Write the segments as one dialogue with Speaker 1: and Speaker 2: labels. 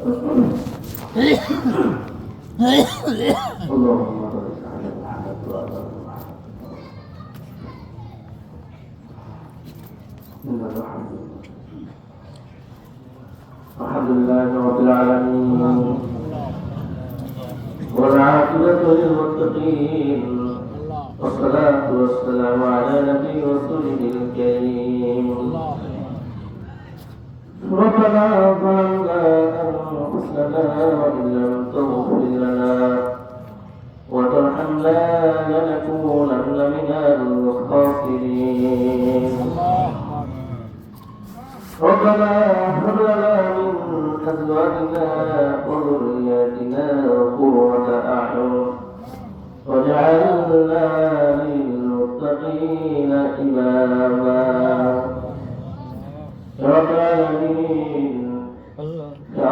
Speaker 1: اللهم بارك على محمد وعلى آل محمد إن الحمد الحمد لله رب العالمين. والعاقبة للمتقين والصلاة والسلام على نبي رسوله الكريم. ربنا ظلمنا وإن لم تغفر لنا وترحمنا لنكونن من الخاسرين ربنا هب لنا من أزواجنا وذرياتنا قرة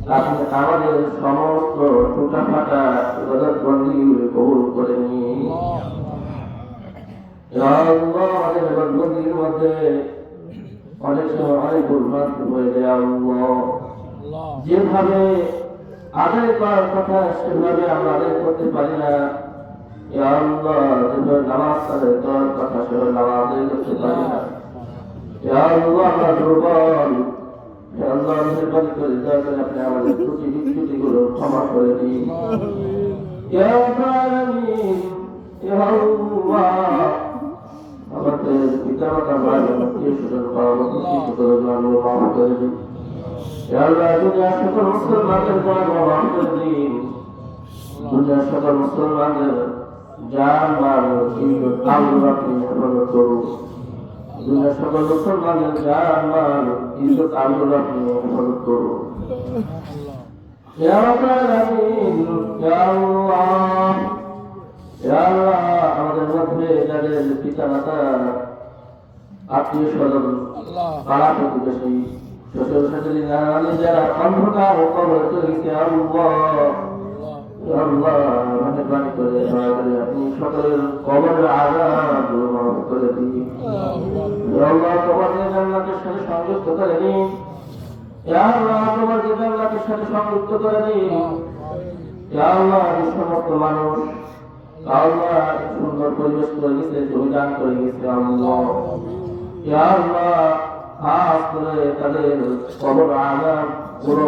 Speaker 1: আমাদের সমস্ত টুটা ফাটা ইবাদত বন্দীগুলো কবুল করে আল্লাহ আমাদের ইবাদত বন্দীর মধ্যে অনেক সময় অনেক যায় যেভাবে আদায় করার কথা সেভাবে আমরা আদায় করতে পারি না। নামাজ করতে পারি না। আল্লাহ মেহরবানি করে দয়া আপনি আমাদের ত্রুটি বিচ্যুতিগুলো ক্ষমা করে দিন। আমাদের পিতা ভাই আত্মীয় স্বজন জানো মাফ করে দিন। করুন। দুনিয়ার সকল মুসলমানদের জান মাল ইজ্জত আল্লাহ। আপনি হেফাজত করুন আমাদের মধ্যে যাদের পিতা মাতা আত্মীয় স্বজন যারা অন্ধকার আল্লাহ মেহরবানি করে দয়া করে আপনি সকলের কবরের আজাব মাফ করে দিন। আল্লাহ। কবরের জান্নাতের সাথে সংযুক্ত করে দিন। আল্লাহ কবরের জান্নাতের সাথে সংযুক্ত করে দিন। আল্লাহ এই সমস্ত মানুষ আল্লাহ সুন্দর পরিবেশ করে গেছে জমি করে গেছে আল্লাহ। আল্লাহ খাস করে তাদের কবর আজাব পুরো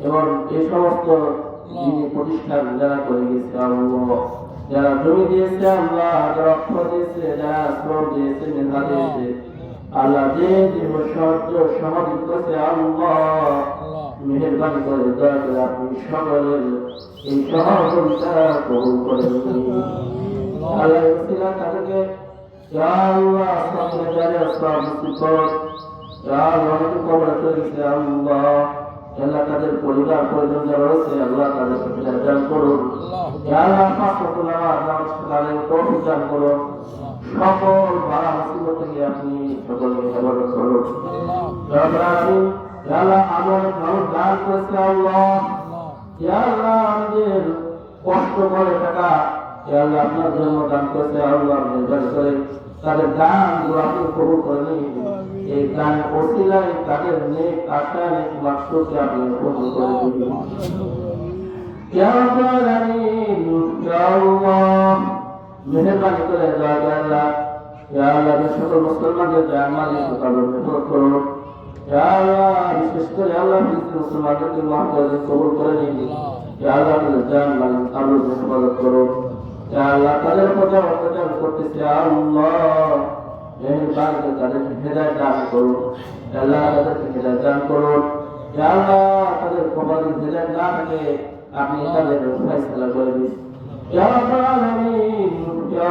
Speaker 1: এবং এই সমস্ত প্রতিষ্ঠান যারা করে গেছে আল্লাহ, যারা জমি দিয়েছে আল্লাহ, যারা অর্থ দিয়েছে, যারা দিয়েছে মেধা দিয়েছে আল্লাহ যে জীব সহ্য সমাধিত করেছে আল্লাহ মেহরবানি করে দয়া আপনি সকলের এই সহযোগিতা কবুল করে। আল্লাহ। উসিলা তাদেরকে আল্লাহ সামনে জারে আসলাম মুসিবত আল্লাহ কবরে চলে গেছে আল্লাহ। আল্লাহ তাদের পরিবার পরিজন যারা রয়েছে আল্লাহ তাদেরকে ফিরে দান করুন। আল্লাহ। পাঁচ তাদের দান করুন। সকল মুসিবত কষ্ট করে টাকা আল্লাহ আপনার জন্য দান করেছে আল্লাহ নির্ভর করে তাদের দানগুলো আপনি কবুল করে এই দান ওসিলায়, তাদের নেক আশা নেক মাকসুদকে আপনি কবুল করে আল্লাহ, মেহেরবানি করে দয়া সকল মুসলমানদের আমাদের তাদের হেফাজত ইয়া আল্লাহ বিশেষ করে আল্লাহ মুসলমানদেরকে করে দিন কবুল করে নিন ইয়া আল্লাহ তাদের জান মাল আল্লাহ হেফাজত ইয়া আল্লাহ তাদের যা অত্যাচার করতেছে আল্লাহ করে তাদেরকে হেদায়েত দান করুন আল্লাহ তাদের কবরে হেদায়েত না থাকে আপনি করে ইয়া ইয়া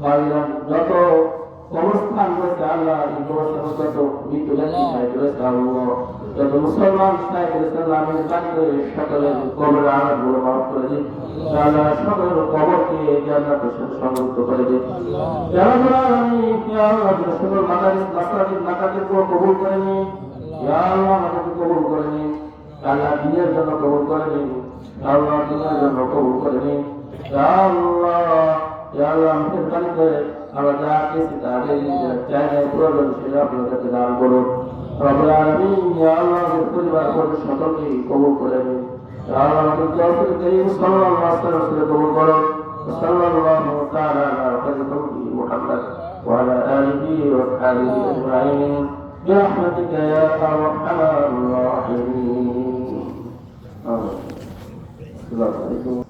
Speaker 1: বাড়িলাম যত কবরস্থান রয়েছে আল্লাহ যত যত মুসলমান আমি দান করে সকলের কবরের আঘাতগুলো মাফ করে দিন। আল্লাহ। সকলের কবরকে জান্নাতের সাথে সংযুক্ত করে দিন। রাব্বুল আলামিন সকল মাদারিস মাসাজিদ মাকাজিদ কবুল করে আল্লাহ। আমাদেরকে কবুল করে আল্লাহ দিনের জন্য কবুল করে আল্লাহ দিনের জন্য কবুল করে আল্লাহ আল্লাহ মেহরবানি করে আমরা যা কিছু তাদের চাইলে প্রয়োজন সেটা আপনার কাছে দান করুন রব্বুল আলামিন ইয়া আল্লাহ আমাদের পরিবার পরিবার সকলকে কবুল করে নিন ইয়া আল্লাহ আমাদের তৌফিক করিম সাল্লাল্লাহু আলাইহি ওয়াসাল্লাম কবুল করুন সাল্লাল্লাহু তাআলা আলা খায়রি মুহাম্মদ وعلى آله وأصحابه أجمعين برحمتك يا أرحم الراحمين السلام عليكم